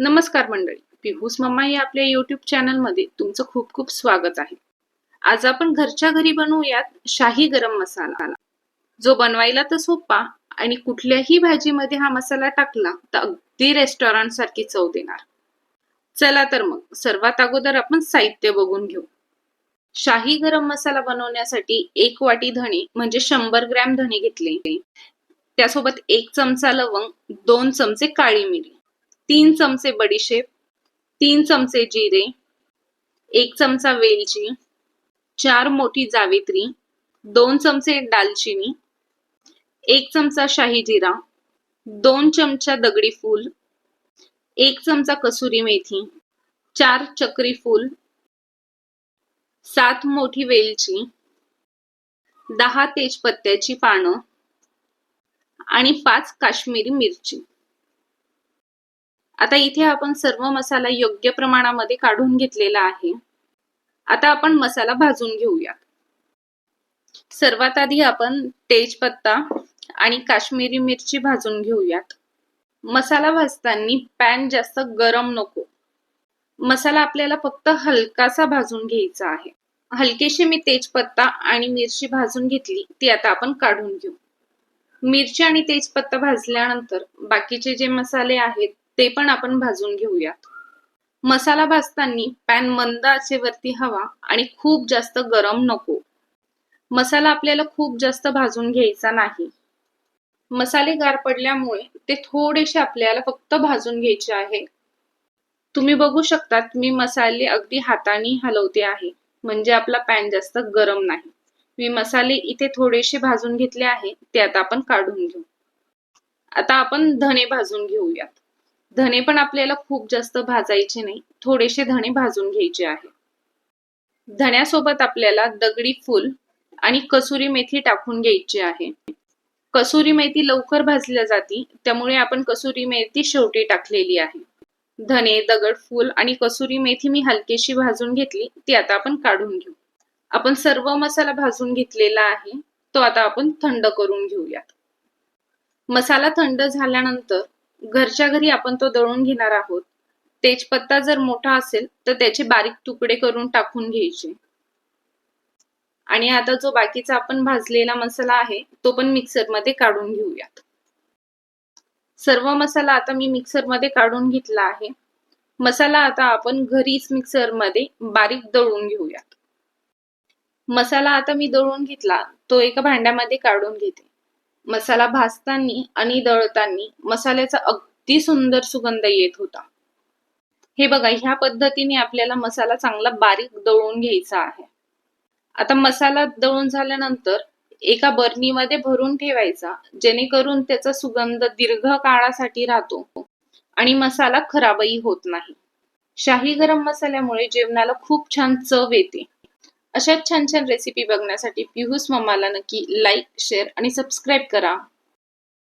नमस्कार मंडळी पिहूस मम्मा या आपल्या युट्यूब चॅनलमध्ये तुमचं खूप खूप स्वागत आहे. आज आपण घरच्या घरी बनवूयात शाही गरम मसाला. जो बनवायला तर सोपा आणि कुठल्याही भाजीमध्ये हा मसाला टाकला तर अगदी रेस्टॉरंट सारखी चव देणार. चला तर मग सर्वात अगोदर आपण साहित्य बघून घेऊ. शाही गरम मसाला बनवण्यासाठी एक वाटी धणे म्हणजे शंभर ग्रॅम धणे घेतले. त्यासोबत एक चमचा लवंग दोन चमचे काळी मिरी. तीन चमचे बडीशेप तीन चमचे जिरे एक चमचा वेलची चार मोठी जावित्री दोन चमचे दालचिनी एक चमचा शाही जिरा दोन चमचा दगडी फूल एक चमचा कसुरी मेथी चार चक्री फूल सात मोठी वेलची दहा तेजपत्त्याची पानं आणि पाच काश्मीरी मिरची. आता इथे आपण सर्व मसाला योग्य प्रमाणामध्ये काढून घेतलेला आहे. आता आपण मसाला भाजून घेऊयात. सर्वात आधी आपण तेजपत्ता आणि काश्मीरी मिरची भाजून घेऊयात. मसाला भाजताना पॅन जास्त गरम नको. मसाला आपल्याला फक्त हलकासा भाजून घ्यायचा आहे. हलकेशी मी तेजपत्ता आणि मिरची भाजून घेतली ती आता आपण काढून घेऊ. मिरची आणि तेजपत्ता भाजल्यानंतर बाकीचे जे मसाले आहेत ते पण आपण भाजून घेऊयात. मसाला भाजताना पॅन मंद आचेवरती हवा आणि खूप जास्त गरम नको. मसाला आपल्याला खूप जास्त भाजून घ्यायचा नाही. मसाले गार पडल्यामुळे ते थोडेसे आपल्याला फक्त भाजून घ्यायचे आहे. तुम्ही बघू शकतात मी मसाले अगदी हाताने हलवते आहे. म्हणजे आपला पॅन जास्त गरम नाही. मी मसाले इथे थोडेसे भाजून घेतले आहे ते आता आपण काढून घेऊ. आता आपण धणे भाजून घेऊयात. धणे पण आपल्याला खूप जास्त भाजायचे नाही. थोडेसे धणे भाजून घ्यायचे आहे. धण्यासोबत आपल्याला दगडी फूल आणि कसुरी मेथी टाकून घ्यायची आहे. कसुरी मेथी लवकर भाजल्या जाती त्यामुळे आपण कसुरी मेथी शेवटी टाकलेली आहे. धने दगड फूल आणि कसुरी मेथी मी हलकेशी भाजून घेतली ती आता आपण काढून घेऊ. आपण सर्व मसाला भाजून घेतलेला आहे तो आता आपण थंड करून घेऊयात. मसाला थंड झाल्यानंतर घरच्या घरी आपण तो दळून घेणार आहोत. तेजपत्ता जर मोठा असेल तर त्याचे बारीक तुकडे करून टाकून घ्यायचे. आणि आता जो बाकीचा आपण भाजलेला मसाला आहे तो पण मिक्सरमध्ये काढून घेऊयात. सर्व मसाला आता मी मिक्सरमध्ये काढून घेतला आहे. मसाला आता आपण घरीच मिक्सरमध्ये बारीक दळून घेऊयात. मसाला आता मी दळून घेतला तो एका भांड्यामध्ये काढून घेते. मसाला भाजताना आणि दळताना मसाल्याचा अगदी सुंदर सुगंध येत होता. हे बघा ह्या पद्धतीने आपल्याला मसाला चांगला बारीक दळून घ्यायचा आहे. आता मसाला दळून झाल्यानंतर एका बर्नीमध्ये भरून ठेवायचा जेणेकरून त्याचा सुगंध दीर्घ काळासाठी राहतो आणि मसाला खराबही होत नाही. शाही गरम मसाल्यामुळे जेवणाला खूप छान चव येते. अशाच छान छान रेसिपी बघण्यासाठी पिहूस मम्माला नक्की लाईक शेअर आणि सबस्क्राईब करा.